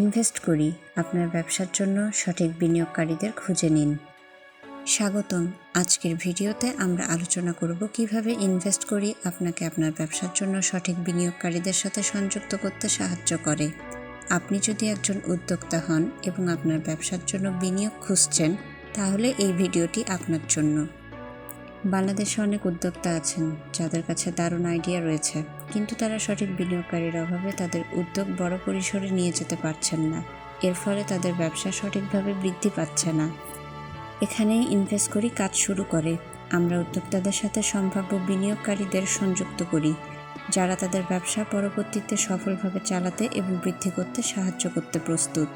Invest করি, আপনার ব্যবসার জন্য সঠিক বিনিয়োগকারীদের খুঁজে নিন। স্বাগতম। আজকের ভিডিওতে আমরা আলোচনা করব কীভাবে ইনভেস্ট করি আপনাকে আপনার ব্যবসার জন্য সঠিক বিনিয়োগকারীদের সাথে সংযুক্ত করতে সাহায্য করে। আপনি যদি একজন উদ্যোক্তা হন এবং আপনার ব্যবসার জন্য বিনিয়োগ খুঁজছেন, তাহলে এই ভিডিওটি আপনার জন্য। বাংলাদেশে অনেক উদ্যোক্তা আছেন, যাদের কাছে দারুণ আইডিয়া রয়েছে। কিন্তু তারা সঠিক বিনিয়োগকারীর অভাবে তাদের উদ্যোগ বড় পরিসরে নিয়ে যেতে পারছেন না। এর ফলে তাদের ব্যবসা সঠিকভাবে বৃদ্ধি পাচ্ছে না। এখানেই ইনভেস্ট করি, কাজ শুরু করে। আমরা উদ্যোক্তাদের সাথে সম্ভাব্য বিনিয়োগকারীদের সংযুক্ত করি, যারা তাদের ব্যবসা পরবর্তীতে সফলভাবে চালাতে এবং বৃদ্ধি করতে সাহায্য করতে প্রস্তুত।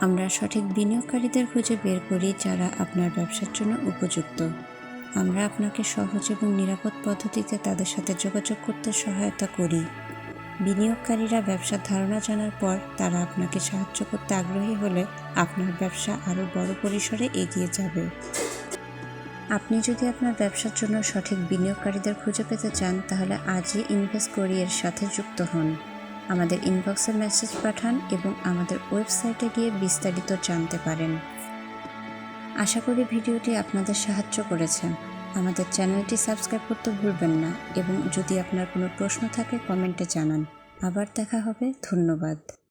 আমরা সঠিক বিনিয়োগকারীদের খুঁজে বের করি, যারা আপনার ব্যবসার জন্য উপযুক্ত। আমরা আপনাকে সহজ এবং নিরাপদ পদ্ধতিতে তাদের সাথে যোগাযোগ করতে সহায়তা করি। বিনিয়োগকারীরা ব্যবসার ধারণা জানার পর তারা আপনাকে সাহায্য করতে আগ্রহী হলে আপনার ব্যবসা আরও বড় পরিসরে এগিয়ে যাবে। আপনি যদি আপনার ব্যবসার জন্য সঠিক বিনিয়োগকারীদের খুঁজে পেতে চান, তাহলে আজই ইনভেস্ট করি এর সাথে যুক্ত হন। আমাদের ইনবক্সে মেসেজ পাঠান এবং আমাদের ওয়েবসাইটে গিয়ে বিস্তারিত জানতে পারেন। আশা করি ভিডিওটি আপনাদের সাহায্য করেছে। আমাদের চ্যানেলটি সাবস্ক্রাইব করতে ভুলবেন না এবং যদি আপনার কোনো প্রশ্ন থাকে কমেন্টে জানান। আবার দেখা হবে, ধন্যবাদ।